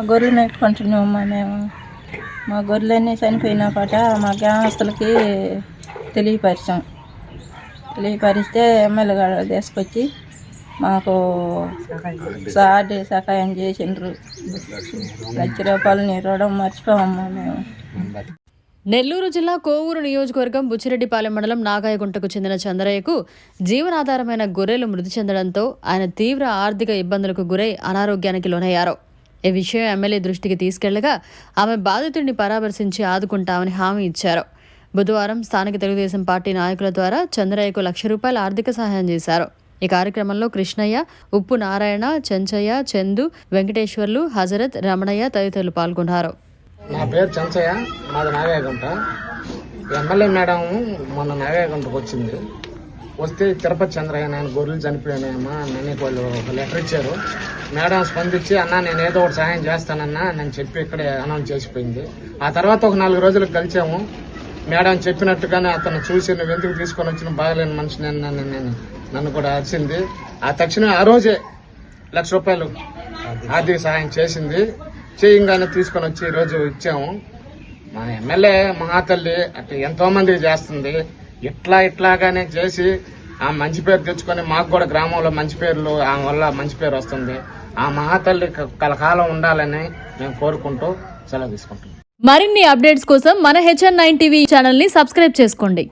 మా గొర్రెలు మేపుకుంటున్నామమ్మా మేము. మా గొర్రెలన్నీ చనిపోయిన పాట మా గ్రామస్తులకి తెలియపరిచాం. తెలియపరిస్తే ఎమ్మెల్యే గారు తీసుకొచ్చి మాకు సాటి సహాయం చేసిండ్రు. లక్ష రూపాయలు నిరవడం మర్చిపోమమ్మా మేము. నెల్లూరు జిల్లా కోవూరు నియోజకవర్గం బుచ్చిరెడ్డిపాలెం మండలం నాగాయగుంటకు చెందిన చంద్రయ్యకు జీవనాధారమైన గొర్రెలు మృతి చెందడంతో ఆయన తీవ్ర ఆర్థిక ఇబ్బందులకు గురై అనారోగ్యానికి లోనయ్యారు. ఈ విషయం ఎమ్మెల్యే దృష్టికి తీసుకెళ్ళగా ఆమె బాధితుడిని పరామర్శించి ఆదుకుంటామని హామీ ఇచ్చారు. బుధవారం స్థానిక తెలుగుదేశం పార్టీ నాయకుల ద్వారా చంద్రయ్యకు లక్ష రూపాయల ఆర్థిక సహాయం చేశారు. ఈ కార్యక్రమంలో కృష్ణయ్య ఉప్పు నారాయణ చెంచయ్య చందు వెంకటేశ్వర్లు హజరత్ రమణయ్య తదితరులు పాల్గొన్నారు. నా పేరు చెంచయ్య మాది నాగాయగుంట ఎమ్మెల్యే మేడం మొన్న నాగాయగుంటకు వచ్చింది. వస్తే తిరుపతి చంద్రయ్య నేను గొర్రెలు చనిపోయానమ్మా నేను వాళ్ళు ఒక లెటర్ ఇచ్చారు. మేడం స్పందించి అన్న నేను ఏదో ఒకటి సహాయం చేస్తానన్నా నేను చెప్పి ఇక్కడే అనౌన్స్ చేసిపోయింది. ఆ తర్వాత ఒక నాలుగు రోజులకు కలిసాము. మేడం చెప్పినట్టుగానే అతను చూసి నువ్వు ఎందుకు తీసుకొని వచ్చిన బాగలేని మనిషి నన్ను నేను నన్ను కూడా అరిచింది. ఆ తక్షణం ఆ రోజే లక్ష రూపాయలు ఆర్థిక సహాయం చేసింది. చేయంగానే తీసుకొని వచ్చి ఈరోజు ఇచ్చాము. మా ఎమ్మెల్యే మహాతల్లి అట్లా ఎంతోమందికి చేస్తుంది. ఇట్లా ఇట్లాగానే చేసి ఆ మంచి పేరు తెచ్చుకొని మాకు కూడా గ్రామంలో మంచి పేర్లు ఆమె వల్ల మంచి పేరు వస్తుంది. ఆ మహాతల్లి కలకాలం ఉండాలని మేము కోరుకుంటూ సెలవు తీసుకుంటున్నాం. మరిన్ని అప్డేట్స్ కోసం మన హెచ్ఎన్ నైన్ టీవీ ఛానల్ని సబ్స్క్రైబ్ చేసుకోండి.